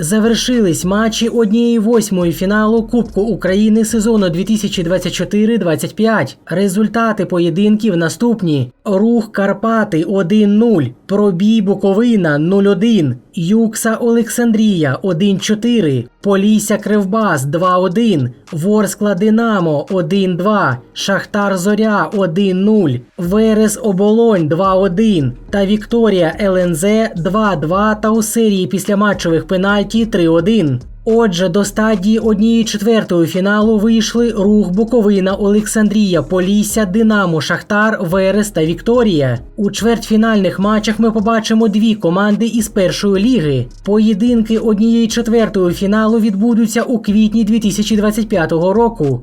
Завершились матчі однієї восьмої фіналу Кубку України сезону 2024-25. Результати поєдинків наступні: Рух Карпати 1-0, Пробій Буковина 0-1, Юкса Олександрія 1-4, Полісся Кривбас 2-1, Ворскла Динамо 1-2, Шахтар Зоря 1-0, Верес Оболонь 2-1 та Вікторія ЛНЗ 2-2 та у серії післяматчевих пенальті 3-1. Отже, до стадії однієї четвертої фіналу вийшли Рух Буковина, Олександрія, Полісся, Динамо, Шахтар, Верес та Вікторія. У чвертьфінальних матчах ми побачимо дві команди із першої ліги. Поєдинки однієї четвертої фіналу відбудуться у квітні 2025 року.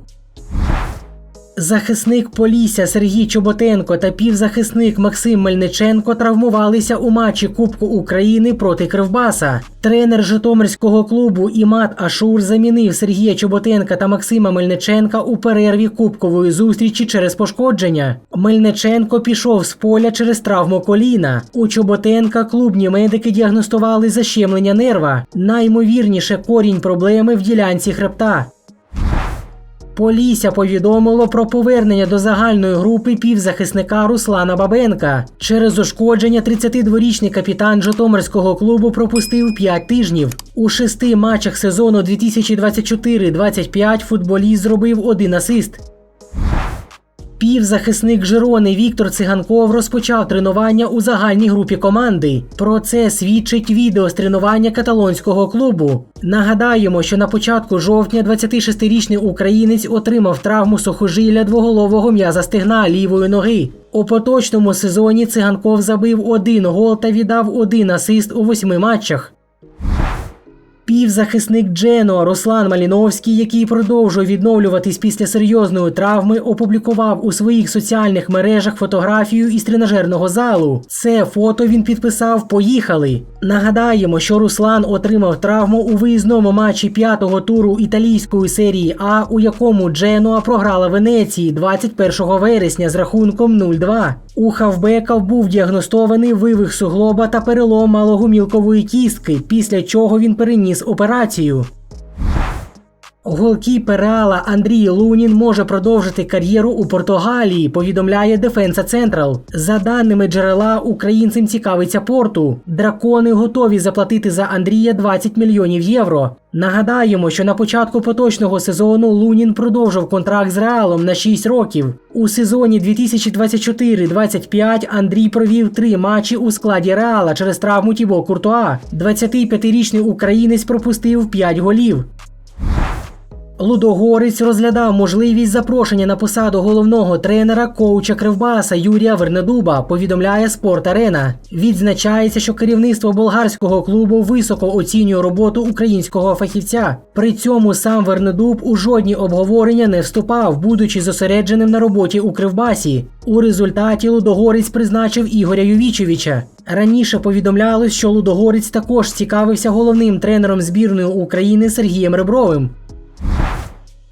Захисник Полісся Сергій Чоботенко та півзахисник Максим Мельниченко травмувалися у матчі Кубку України проти Кривбаса. Тренер Житомирського клубу Імат Ашур замінив Сергія Чоботенка та Максима Мельниченка у перерві кубкової зустрічі через пошкодження. Мельниченко пішов з поля через травму коліна. У Чоботенка клубні медики діагностували защемлення нерва. Наймовірніше корінь проблеми в ділянці хребта. Полісся повідомило про повернення до загальної групи півзахисника Руслана Бабенка. Через ушкодження 32-річний капітан Житомирського клубу пропустив 5 тижнів. У шести матчах сезону 2024-25 футболіст зробив один асист. Півзахисник Жирони Віктор Циганков розпочав тренування у загальній групі команди. Про це свідчить відео з тренування каталонського клубу. Нагадаємо, що на початку жовтня 26-річний українець отримав травму сухожилля двоголового м'яза стегна лівої ноги. У поточному сезоні циганков забив один гол та віддав один асист у восьми матчах. Півзахисник Джено Руслан Маліновський, який продовжує відновлюватись після серйозної травми, опублікував у своїх соціальних мережах фотографію із тренажерного залу. Це фото він підписав Поїхали. Нагадаємо, що Руслан отримав травму у виїзному матчі п'ятого туру італійської серії А, у якому Дженуа програла Венеції 21 вересня з рахунком 0-2. У хавбека був діагностований вивих суглоба та перелом малогумілкової кістки, після чого він переніс операцію. Голкіпер Реала Андрій Лунін може продовжити кар'єру у Португалії, повідомляє Дефенса Централ. За даними джерела, українцем цікавиться порту. Дракони готові заплатити за Андрія 20 мільйонів євро. Нагадаємо, що на початку поточного сезону Лунін продовжив контракт з Реалом на 6 років. У сезоні 2024-25 Андрій провів три матчі у складі Реала через травму Тібо Куртуа. 25-річний українець пропустив 5 голів. Лудогорець розглядав можливість запрошення на посаду головного тренера коуча Кривбаса Юрія Вернедуба, повідомляє Спорт Арена. Відзначається, що керівництво болгарського клубу високо оцінює роботу українського фахівця. При цьому сам Вернедуб у жодні обговорення не вступав, будучи зосередженим на роботі у Кривбасі. У результаті Лудогорець призначив Ігоря Ювічевича. Раніше повідомлялось, що Лудогорець також цікавився головним тренером збірної України Сергієм Ребровим.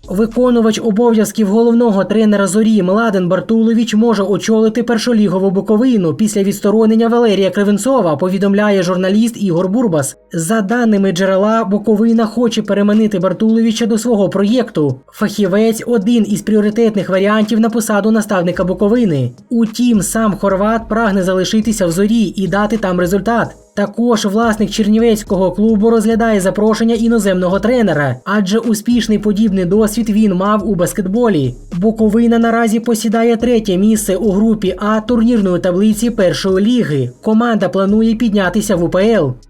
Виконувач обов'язків головного тренера зорі Младен Бартулович може очолити першолігову Буковину після відсторонення Валерія Кривенцова, повідомляє журналіст Ігор Бурбас. За даними джерела, Буковина хоче переманити Бартуловича до свого проєкту. Фахівець один із пріоритетних варіантів на посаду наставника Буковини. Утім, сам Хорват прагне залишитися в зорі і дати там результат. Також власник чернівецького клубу розглядає запрошення іноземного тренера, адже успішний подібний досвід він мав у баскетболі. Буковина наразі посідає третє місце у групі А турнірної таблиці першої ліги. Команда планує піднятися в УПЛ.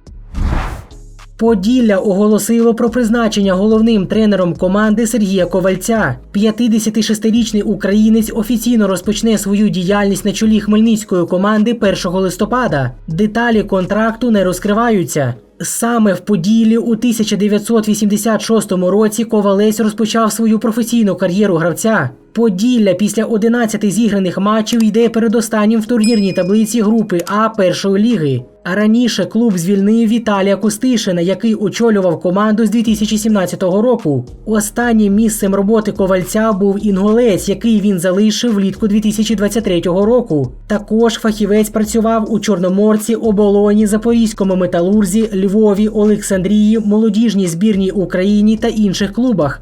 Поділля оголосило про призначення головним тренером команди Сергія Ковальця. 56-річний українець офіційно розпочне свою діяльність на чолі хмельницької команди 1 листопада. Деталі контракту не розкриваються. Саме в Поділлі у 1986 році Ковалець розпочав свою професійну кар'єру гравця. Поділля після 11 зіграних матчів йде передостаннім в турнірній таблиці групи А першої ліги. А раніше клуб звільнив Віталія Кустишина, який очолював команду з 2017 року. Останнім місцем роботи ковальця був інгулець, який він залишив влітку 2023 року. Також фахівець працював у Чорноморці, оболоні, Запорізькому металурзі, Львові, Олександрії, молодіжній збірній Україні та інших клубах.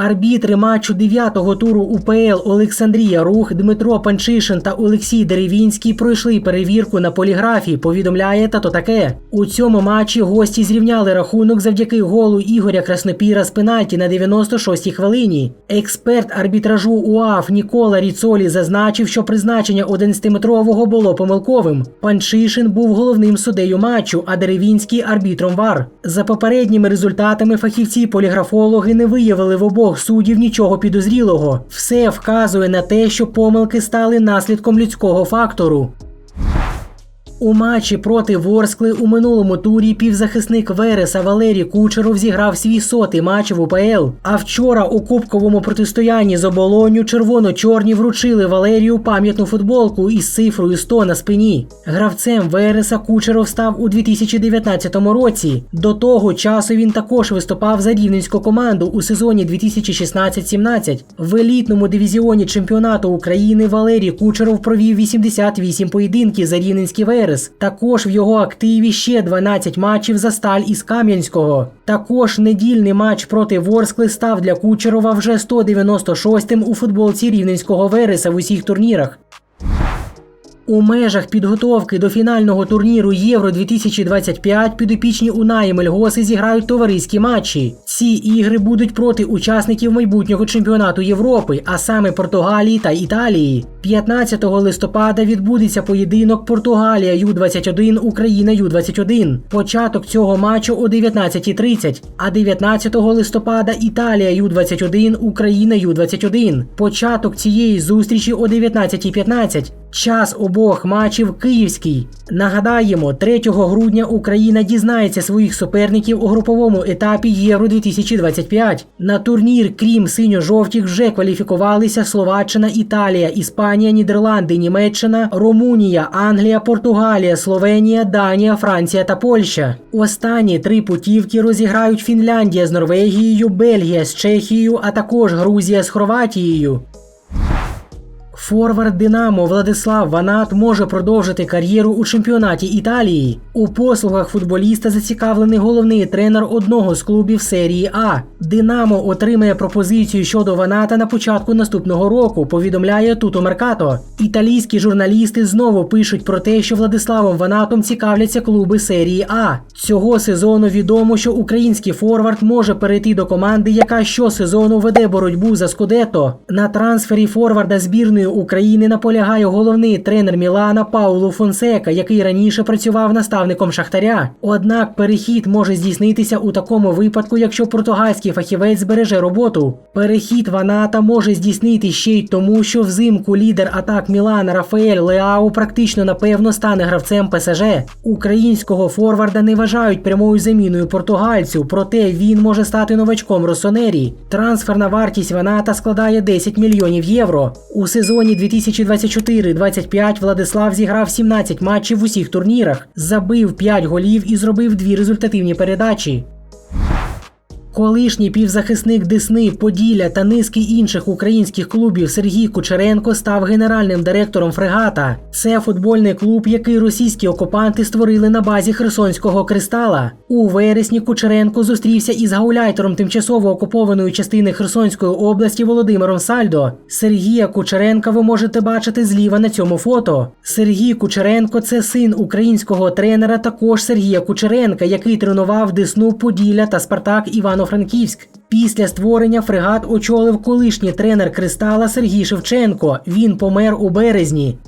Арбітри матчу 9-го туру УПЛ Олександрія Рух Дмитро Панчишин та Олексій Деревінський пройшли перевірку на поліграфі. Повідомляє тато таке. У цьому матчі гості зрівняли рахунок завдяки голу Ігоря Краснопіра з пенальті на 96-й хвилині. Експерт арбітражу УАФ Нікола Ріцолі зазначив, що призначення 11-метрового було помилковим. Панчишин був головним суддею матчу, а Деревінський арбітром ВАР. За попередніми результатами фахівці поліграфологи не виявили в обох суддів нічого підозрілого. Все вказує на те, що помилки стали наслідком людського фактору. У матчі проти Ворскли у минулому турі півзахисник Вереса Валерій Кучеров зіграв свій сотий матч в УПЛ. А вчора у кубковому протистоянні з оболонню червоно-чорні вручили Валерію пам'ятну футболку із цифрою 100 на спині. Гравцем Вереса Кучеров став у 2019 році. До того часу він також виступав за рівненську команду у сезоні 2016-17. В елітному дивізіоні чемпіонату України Валерій Кучеров провів 88 поєдинків за рівненський Верес. Також в його активі ще 12 матчів за сталь із Кам'янського. Також недільний матч проти Ворскли став для Кучерова вже 196-м у футболці рівненського Вереса в усіх турнірах. У межах підготовки до фінального турніру Євро 2025 підопічні Унаї Мельгоси зіграють товариські матчі. Ці ігри будуть проти учасників майбутнього чемпіонату Європи, а саме Португалії та Італії. 15 листопада відбудеться поєдинок Португалія Ю-21, Україна Ю-21. Початок цього матчу о 19.30, а 19 листопада Італія Ю-21, Україна Ю-21. Початок цієї зустрічі о 19.15. Час обох матчів київський. Нагадаємо, 3 грудня Україна дізнається своїх суперників у груповому етапі Євро 2025. На турнір, крім синьо-жовтих, вже кваліфікувалися Словаччина, Італія, Іспанія, Нідерланди, Німеччина, Румунія, Англія, Португалія, Словенія, Данія, Франція та Польща. Останні три путівки розіграють Фінляндія з Норвегією, Бельгія з Чехією, а також Грузія з Хорватією. Форвард Динамо Владислав Ванат може продовжити кар'єру у чемпіонаті Італії. У послугах футболіста зацікавлений головний тренер одного з клубів серії А. Динамо отримає пропозицію щодо Ваната на початку наступного року. Повідомляє Туто Меркато. Італійські журналісти знову пишуть про те, що Владиславом Ванатом цікавляться клуби серії А. Цього сезону відомо, що український форвард може перейти до команди, яка щосезону веде боротьбу за Скудетто. На трансфері форварда збірної України наполягає головний тренер Мілана Пауло Фонсека, який раніше працював наставником Шахтаря. Однак перехід може здійснитися у такому випадку, якщо португальський фахівець збереже роботу. Перехід Ваната може здійснити ще й тому, що взимку лідер атак Мілана Рафаель Леау практично напевно стане гравцем ПСЖ. Українського форварда не вважають прямою заміною португальцю, проте він може стати новачком Росонері. Трансферна вартість Ваната складає 10 мільйонів євро. У сезоні 2024-25 Владислав зіграв 17 матчів в усіх турнірах, забив 5 голів і зробив дві результативні передачі. Колишній півзахисник Десни, Поділля та низки інших українських клубів Сергій Кучеренко став генеральним директором фрегата. Це футбольний клуб, який російські окупанти створили на базі Херсонського кристала. У вересні Кучеренко зустрівся із гауляйтером тимчасово окупованої частини Херсонської області Володимиром Сальдо. Сергія Кучеренка ви можете бачити зліва на цьому фото. Сергій Кучеренко це син українського тренера, також Сергія Кучеренка, який тренував Десну, Поділля та Спартак Івано-Франківськ. Після створення фрегат очолив колишній тренер кристала Сергій Шевченко. Він помер у березні.